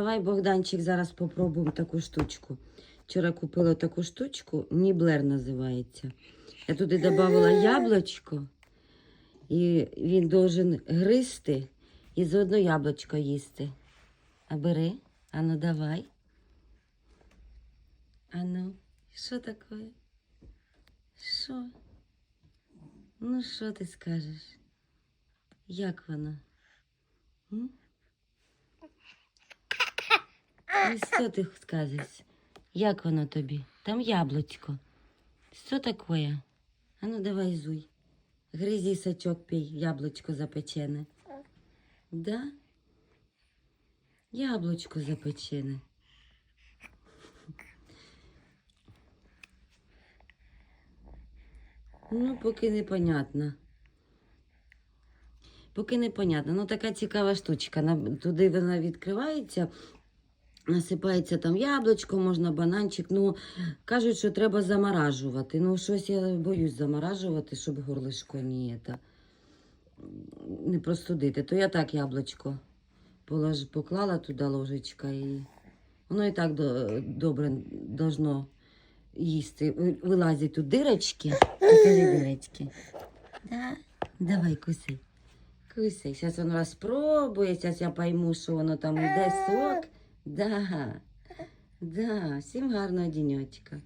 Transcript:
Давай, Богданчик, зараз попробуємо таку штучку. Вчора купила таку штучку, Ніблер називається. Я туди додавала яблучко, і він должен гризти і заодно яблучко їсти. А бери, ану давай. Ану, що таке? Що? Ну, що ти скажеш? Як воно? М? Ну, що ти скажеш? Як воно тобі? Там яблучко. Що таке? А ну давай зуй. Гризі сачок пій, яблучко запечене. Да? Яблучко запечене. Ну, поки непонятно. Поки непонятно. Ну, така цікава штучка. Туди вона відкривається, насипається там яблучко, можна бананчик. Ну, кажуть, що треба заморажувати. Ну, щось я боюсь заморажувати, щоб горлишко не, это, не простудити. То я так яблучко полож, поклала туди ложечка і воно і так до, добре должно їсти. Ви- Вилазять тут дирочки. Покажи дирочки. Да? Давай, кусай. Кусай. Зараз воно розпробує, зараз я пойму, що воно там йде сок. Да. Да. Всім гарного діньочка.